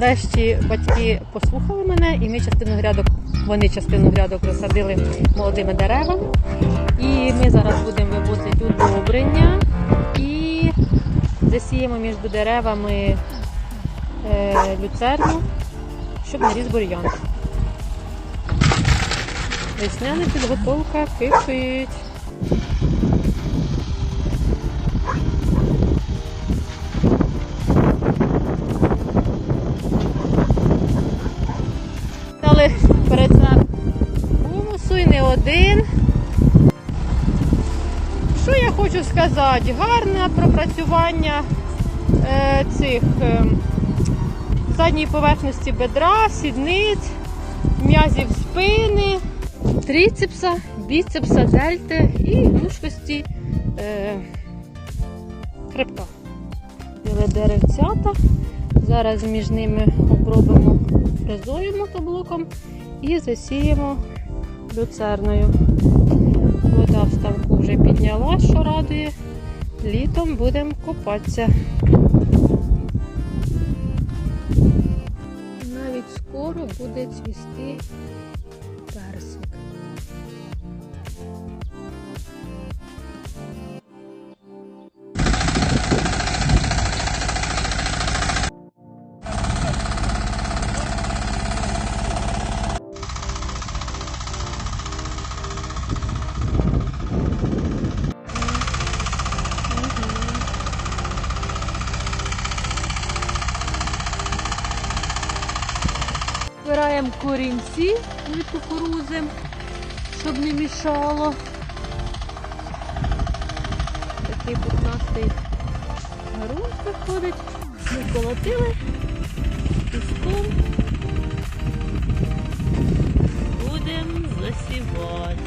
Нарешті батьки послухали мене, і ми частину грядок, вони частину грядок засадили молодими деревами. І ми зараз будемо вивозити удобрення і засіємо між деревами е, люцерну, щоб не ріс бур'ян. Весняна підготовка кипить. Перед нами гумусу і не один. Що я хочу сказати? Гарне пропрацювання е, цих е, задньої поверхності бедра, сідниць, м'язів спини, трицепса, біцепса, дельти і гнучкості е, хребта. Біли деревцята. Зараз між ними обробимо фрезою мотоблоком і засіємо люцерною. Вода в ставку вже підняла, що радує. Літом будемо купатися. Навіть скоро буде цвісти персик. Збираємо корінці від кукурузи, щоб не мішало. Такий пухнастий ґрунт виходить. Ми колотили піском. Будемо засівати.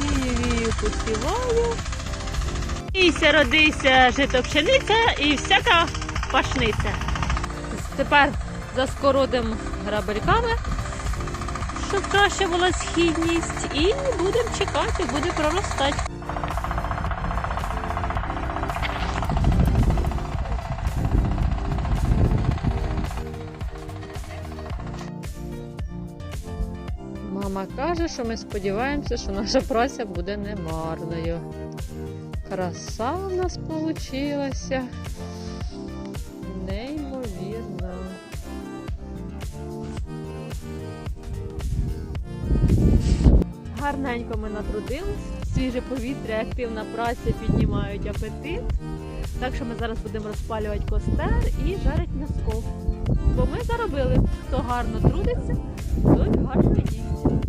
Вію посіваю.Ійся, родися, жито пшениця і всяка пашниця. Тепер заскородимо грабельками, щоб краще була східність, і будемо чекати, буде проростати. Мама каже, що ми сподіваємося, що наша праця буде немарною. Краса в нас получилася. Неймовірно. Гарненько ми натрудились. Свіже повітря, активна праця піднімають апетит. Так що ми зараз будемо розпалювати костер і жарити м'яско. Бо ми заробили. Хто гарно трудиться, той гарно їсть.